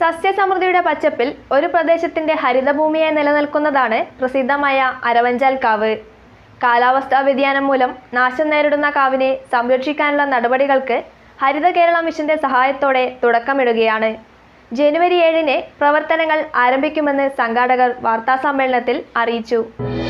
സസ്യസമൃദ്ധിയുടെ പച്ചപ്പിൽ ഒരു പ്രദേശത്തിന്റെ ഹരിതഭൂമിയായി നിലനിൽക്കുന്നതാണ് പ്രസിദ്ധമായ അരവഞ്ചാൽ കാവ്. കാലാവസ്ഥാ വ്യതിയാനം മൂലം നാശം നേരിടുന്ന കാവിനെ സംരക്ഷിക്കാനുള്ള നടപടികൾക്ക് ഹരിത കേരള മിഷന്റെ സഹായത്തോടെ തുടക്കമിടുകയാണ്. ജനുവരി ഏഴിന് പ്രവർത്തനങ്ങൾ ആരംഭിക്കുമെന്ന് സംഘാടകർ വാർത്താസമ്മേളനത്തിൽ അറിയിച്ചു.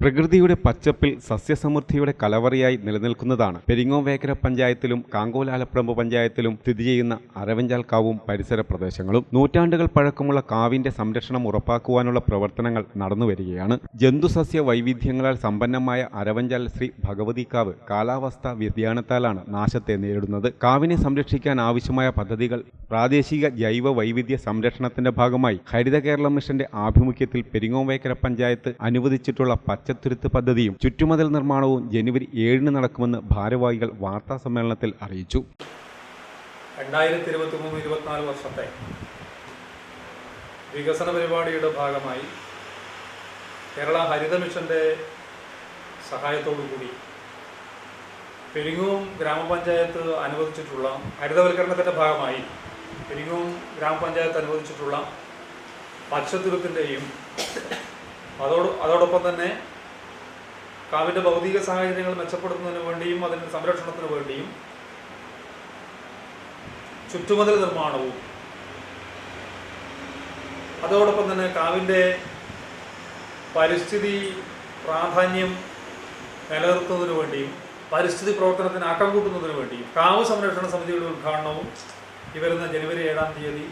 പ്രകൃതിയുടെ പച്ചപ്പിൽ സസ്യസമൃദ്ധിയുടെ കലവറിയായി നിലനിൽക്കുന്നതാണ്. പെരിങ്ങോവേക്കര പഞ്ചായത്തിലും കാങ്കോലാലപ്രമ്പ് പഞ്ചായത്തിലും സ്ഥിതി ചെയ്യുന്ന അരവഞ്ചാൽ കാവും പരിസര പ്രദേശങ്ങളും നൂറ്റാണ്ടുകൾ പഴക്കമുള്ള കാവിന്റെ സംരക്ഷണം ഉറപ്പാക്കുവാനുള്ള പ്രവർത്തനങ്ങൾ നടന്നുവരികയാണ്. ജന്തുസസ്യ വൈവിധ്യങ്ങളാൽ സമ്പന്നമായ അരവഞ്ചാൽ ശ്രീ ഭഗവതി കാവ് കാലാവസ്ഥാ വ്യതിയാനത്താലാണ് നാശത്തെ നേരിടുന്നത്. കാവിനെ സംരക്ഷിക്കാൻ ആവശ്യമായ പദ്ധതികൾ പ്രാദേശിക ജൈവ വൈവിധ്യ സംരക്ഷണത്തിന്റെ ഭാഗമായി ഹരിത കേരള മിഷന്റെ ആഭിമുഖ്യത്തിൽ പെരിങ്ങോവേക്കര പഞ്ചായത്ത് അനുവദിച്ചിട്ടുള്ള പച്ചത്തുരുത്ത് പദ്ധതിയും ചുറ്റുമതിൽ നിർമ്മാണവും ജനുവരി ഏഴിന് നടക്കുമെന്ന് ഭാരവാഹികൾ വാർത്താ സമ്മേളനത്തിൽ അറിയിച്ചു. രണ്ടായിരത്തി ഇരുപത്തി മൂന്ന് ഇരുപത്തിനാല് വർഷത്തെ വികസന പരിപാടിയുടെ ഭാഗമായി കേരള ഹരിത മിഷന്റെ സഹായത്തോടുകൂടി പെരിങ്ങൂം ഗ്രാമപഞ്ചായത്ത് അനുവദിച്ചിട്ടുള്ള ഹരിതവൽക്കരണത്തിന്റെ ഭാഗമായി പെരിങ്ങൂം ഗ്രാമപഞ്ചായത്ത് അനുവദിച്ചിട്ടുള്ള പച്ചത്തുരുത്തിന്റെയും അതോട് അതോടൊപ്പം തന്നെ കാവിന്റെ ഭൗതിക സാഹചര്യങ്ങൾ മെച്ചപ്പെടുത്തുന്നതിന് വേണ്ടിയും അതിന്റെ സംരക്ഷണത്തിന് വേണ്ടിയും ചുറ്റുമതിൽ നിർമ്മാണവും. അതോടൊപ്പം തന്നെ കാവിന്റെ പരിസ്ഥിതി പ്രാധാന്യം നിലനിർത്തുന്നതിന് വേണ്ടിയും പരിസ്ഥിതി പ്രവർത്തനത്തിന് ആക്കം കൂട്ടുന്നതിന് വേണ്ടിയും കാവ് സംരക്ഷണ സമിതിയുടെ ഉദ്ഘാടനവും ഈ വരുന്ന ജനുവരി ഏഴാം തീയതി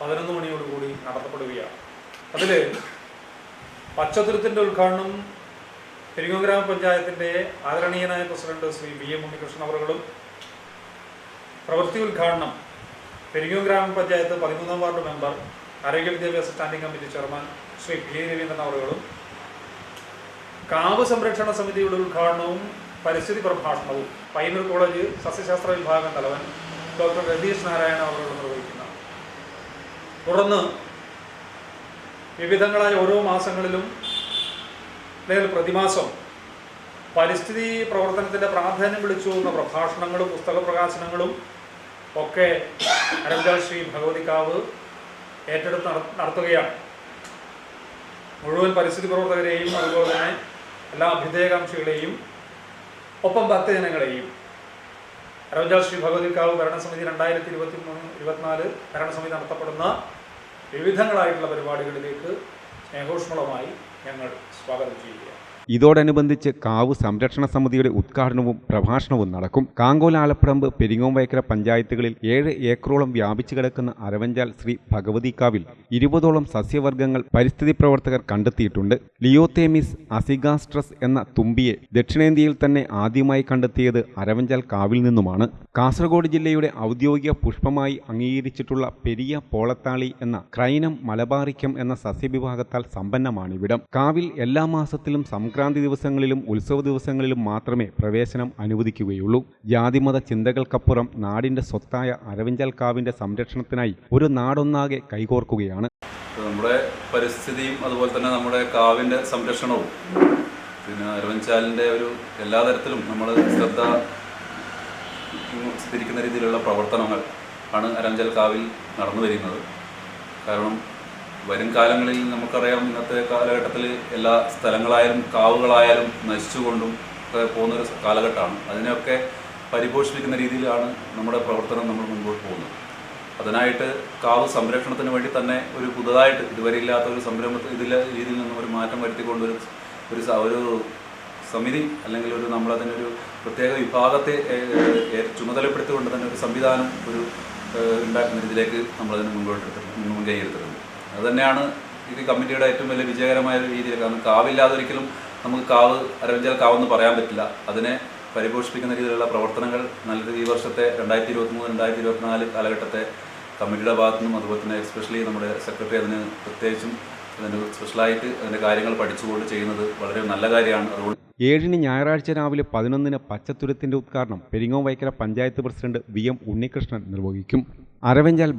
പതിനൊന്ന് മണിയോടുകൂടി നടത്തപ്പെടുകയാണ്. അതിൽ പച്ചത്തുരുത്തിന്റെ ഉദ്ഘാടനം പെരിങ്ങോം ഗ്രാമപഞ്ചായത്തിന്റെ ആദരണീയനായ president Shri B M Unnikrishnan അവറുകളും പ്രവൃത്തി ഉദ്ഘാടനം പെരിങ്ങൂർ ഗ്രാമപഞ്ചായത്ത് പതിമൂന്നാം വാർഡ് മെമ്പർ ആരോഗ്യ വിദ്യാഭ്യാസ standing committee chairman Shri P Raveendran അവറുകളും കാവ് സംരക്ഷണ സമിതിയുടെ ഉദ്ഘാടനവും പരിസ്ഥിതി പ്രഭാഷണവും പയ്യന്നൂർ കോളേജ് സസ്യശാസ്ത്ര വിഭാഗം തലവൻ ഡോക്ടർ രതീഷ് നാരായണ അവരോട് നിർവഹിക്കുന്ന തുടർന്ന് വിവിധങ്ങളായ ഓരോ മാസങ്ങളിലും അല്ലെങ്കിൽ പ്രതിമാസം. പരിസ്ഥിതി പ്രവർത്തനത്തിന്റെ പ്രാധാന്യം വിളിച്ചു എന്ന പ്രഭാഷണങ്ങളും പുസ്തക പ്രകാശനങ്ങളും ഒക്കെ അരഞ്ചാൽ ശ്രീ ഭഗവതിക്കാവ് ഏറ്റെടുത്ത് നട- നടത്തുകയാണ്. മുഴുവൻ പരിസ്ഥിതി പ്രവർത്തകരെയും അതുപോലെ തന്നെ എല്ലാ അഭ്യുദയകാംക്ഷികളെയും ഒപ്പം ഭക്തജനങ്ങളെയും. അരവഞ്ചാൽ ശ്രീ ഭഗവതിക്കാവ് ഭരണസമിതി രണ്ടായിരത്തി ഇരുപത്തി മൂന്ന് ഇരുപത്തിനാല് ഭരണസമിതി നടത്തപ്പെടുന്ന വിവിധങ്ങളായിട്ടുള്ള പരിപാടികളിലേക്ക് സ്നേഹോഷ്മളമായി ഞങ്ങൾ സ്വാഗതം ചെയ്യുകയാണ്. ഇതോടനുബന്ധിച്ച് കാവ് സംരക്ഷണ സമിതിയുടെ ഉദ്ഘാടനവും പ്രഭാഷണവും നടക്കും. കാങ്കോല ആലപ്പറമ്പ് പെരിങ്ങോംവയക്കര പഞ്ചായത്തുകളിൽ ഏഴ് ഏക്കറോളം വ്യാപിച്ചു കിടക്കുന്ന അരവഞ്ചാൽ ശ്രീ ഭഗവതിക്കാവിൽ ഇരുപതോളം സസ്യവർഗങ്ങൾ പരിസ്ഥിതി പ്രവർത്തകർ കണ്ടെത്തിയിട്ടുണ്ട്. ലിയോതേമിസ് അസിഗാസ്ട്രസ് എന്ന തുമ്പിയെ ദക്ഷിണേന്ത്യയിൽ തന്നെ ആദ്യമായി കണ്ടെത്തിയത് അരവഞ്ചാൽ കാവിൽ നിന്നുമാണ്. കാസർഗോഡ് ജില്ലയുടെ ഔദ്യോഗിക പുഷ്പമായി അംഗീകരിച്ചിട്ടുള്ള പെരിയ പോളത്താളി എന്ന ക്രൈനം മലബാറിക്കം എന്ന സസ്യവിഭാഗത്താൽ സമ്പന്നമാണിവിടം. കാവിൽ എല്ലാ മാസത്തിലും സംക്രാന്തി ദിവസങ്ങളിലും ഉത്സവ ദിവസങ്ങളിലും മാത്രമേ പ്രവേശനം അനുവദിക്കുകയുള്ളൂ. ജാതിമത ചിന്തകൾക്കപ്പുറം നാടിന്റെ സ്വത്തായ അരവിഞ്ചൽ കാവിന്റെ സംരക്ഷണത്തിനായി ഒരു നാടൊന്നാകെ കൈകോർക്കുകയാണ്. നമ്മുടെ പരിസ്ഥിതിയും അതുപോലെ തന്നെ നമ്മുടെ കാവിന്റെ സംരക്ഷണവും പിന്നെ അരവഞ്ചാലിന്റെ ഒരു എല്ലാ തരത്തിലും നമ്മൾ ശ്രദ്ധ തിരിക്കുന്ന രീതിയിലുള്ള പ്രവർത്തനങ്ങൾ ആണ് അരവഞ്ചൽ കാവിൽ നടന്നു വരുന്നത്. കാരണം വരും കാലങ്ങളിൽ നമുക്കറിയാം ഇന്നത്തെ കാലഘട്ടത്തിൽ എല്ലാ സ്ഥലങ്ങളായാലും കാവുകളായാലും നശിച്ചുകൊണ്ടും ഒക്കെ പോകുന്നൊരു കാലഘട്ടമാണ്. അതിനെയൊക്കെ പരിപോഷിപ്പിക്കുന്ന രീതിയിലാണ് നമ്മുടെ പ്രവർത്തനം നമ്മൾ മുൻപോട്ട് പോകുന്നത്. അതിനായിട്ട് കാവ് സംരക്ഷണത്തിന് വേണ്ടി തന്നെ ഒരു പുതുതായിട്ട് ഇതുവരെ ഇല്ലാത്ത ഒരു സംരംഭത്തിൽ ഇതിലെ രീതിയിൽ നിന്നും ഒരു മാറ്റം വരുത്തിക്കൊണ്ട് ഒരു ഒരു ഒരു സമിതി അല്ലെങ്കിൽ ഒരു നമ്മളതിനൊരു പ്രത്യേക വിഭാഗത്തെ ചുമതലപ്പെടുത്തിക്കൊണ്ട് തന്നെ ഒരു സംവിധാനം ഒരു ഉണ്ടാക്കുന്ന രീതിയിലേക്ക് നമ്മളതിന് മുൻപോട്ട് മുൻകൈ എടുത്തിട്ടുണ്ട്. അതുതന്നെയാണ് ഇത് കമ്മിറ്റിയുടെ ഏറ്റവും വലിയ വിജയകരമായ രീതിയിൽ കാരണം കാവില്ലാതെ ഒരിക്കലും നമുക്ക് കാവ് അരവിഞ്ചാൽ കാവെന്ന് പറയാൻ പറ്റില്ല. അതിനെ പരിപോഷിപ്പിക്കുന്ന രീതിയിലുള്ള പ്രവർത്തനങ്ങൾ നല്ല ഈ വർഷത്തെ രണ്ടായിരത്തി ഇരുപത്തി മൂന്ന് രണ്ടായിരത്തി ഇരുപത്തിനാല് കാലഘട്ടത്തെ കമ്മിറ്റിയുടെ ഭാഗത്തു നിന്നും അതുപോലെ തന്നെ എസ്പെഷ്യലി നമ്മുടെ സെക്രട്ടറി അതിന് പ്രത്യേകിച്ചും അതിന് സ്പെഷ്യലായിട്ട് അതിന്റെ കാര്യങ്ങൾ പഠിച്ചുകൊണ്ട് ചെയ്യുന്നത് വളരെ നല്ല കാര്യമാണ്. അതുകൊണ്ട് ഏഴിന് ഞായറാഴ്ച രാവിലെ പതിനൊന്നിന് പച്ചത്തുരത്തിന്റെ ഉദ്ഘാടനം Peringome Vaikkara panchayat president V M Unnikrishnan നിർവഹിക്കും. അരവഞ്ചാൽ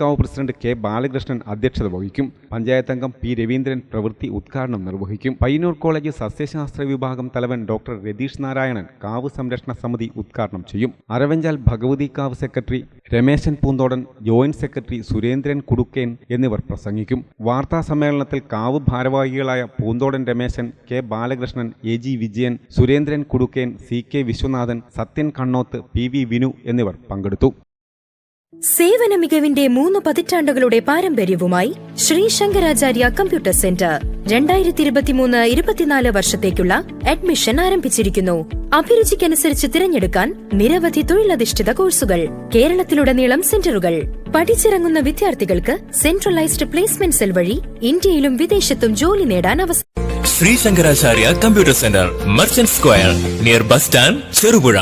കാവ് പ്രസിഡന്റ് കെ ബാലകൃഷ്ണൻ അധ്യക്ഷത വഹിക്കും. പഞ്ചായത്ത് അംഗം പി രവീന്ദ്രൻ പ്രവൃത്തി ഉദ്ഘാടനം നിർവഹിക്കും. പയ്യന്നൂർ കോളേജ് സസ്യശാസ്ത്ര വിഭാഗം തലവൻ ഡോക്ടർ രതീഷ് നാരായണൻ കാവ് സംരക്ഷണ സമിതി ഉദ്ഘാടനം ചെയ്യും. അരവഞ്ചാൽ കാവ് secretary Rameshan Poonthodan joint secretary Surendran Kudukken എന്നിവർ പ്രസംഗിക്കും. വാർത്താ സമ്മേളനത്തിൽ കാവ് ഭാരവാഹികളായ Poonthodan Rameshan K Balakrishnan A G Vijayan Surendran Kudukken C K Viswanathan Sathyan Kannoth P V Vinu എന്നിവർ പങ്കെടുത്തു. സേവന മികവിന്റെ മൂന്ന് പതിറ്റാണ്ടുകളുടെ പാരമ്പര്യവുമായി ശ്രീ ശങ്കരാചാര്യ കമ്പ്യൂട്ടർ സെന്റർ രണ്ടായിരത്തി ഇരുപത്തിമൂന്ന് ഇരുപത്തിനാല് വർഷത്തേക്കുള്ള അഡ്മിഷൻ ആരംഭിച്ചിരിക്കുന്നു. അഭിരുചിക്കനുസരിച്ച് തിരഞ്ഞെടുക്കാൻ നിരവധി തൊഴിലധിഷ്ഠിത കോഴ്സുകൾ കേരളത്തിലുടനീളം സെന്ററുകൾ. പഠിച്ചിറങ്ങുന്ന വിദ്യാർത്ഥികൾക്ക് സെൻട്രലൈസ്ഡ് പ്ലേസ്മെന്റ് സെൽ വഴി ഇന്ത്യയിലും വിദേശത്തും ജോലി നേടാൻ അവസരം Shri Shankaracharya computer centre merchant square near bus stand Cherupuzha.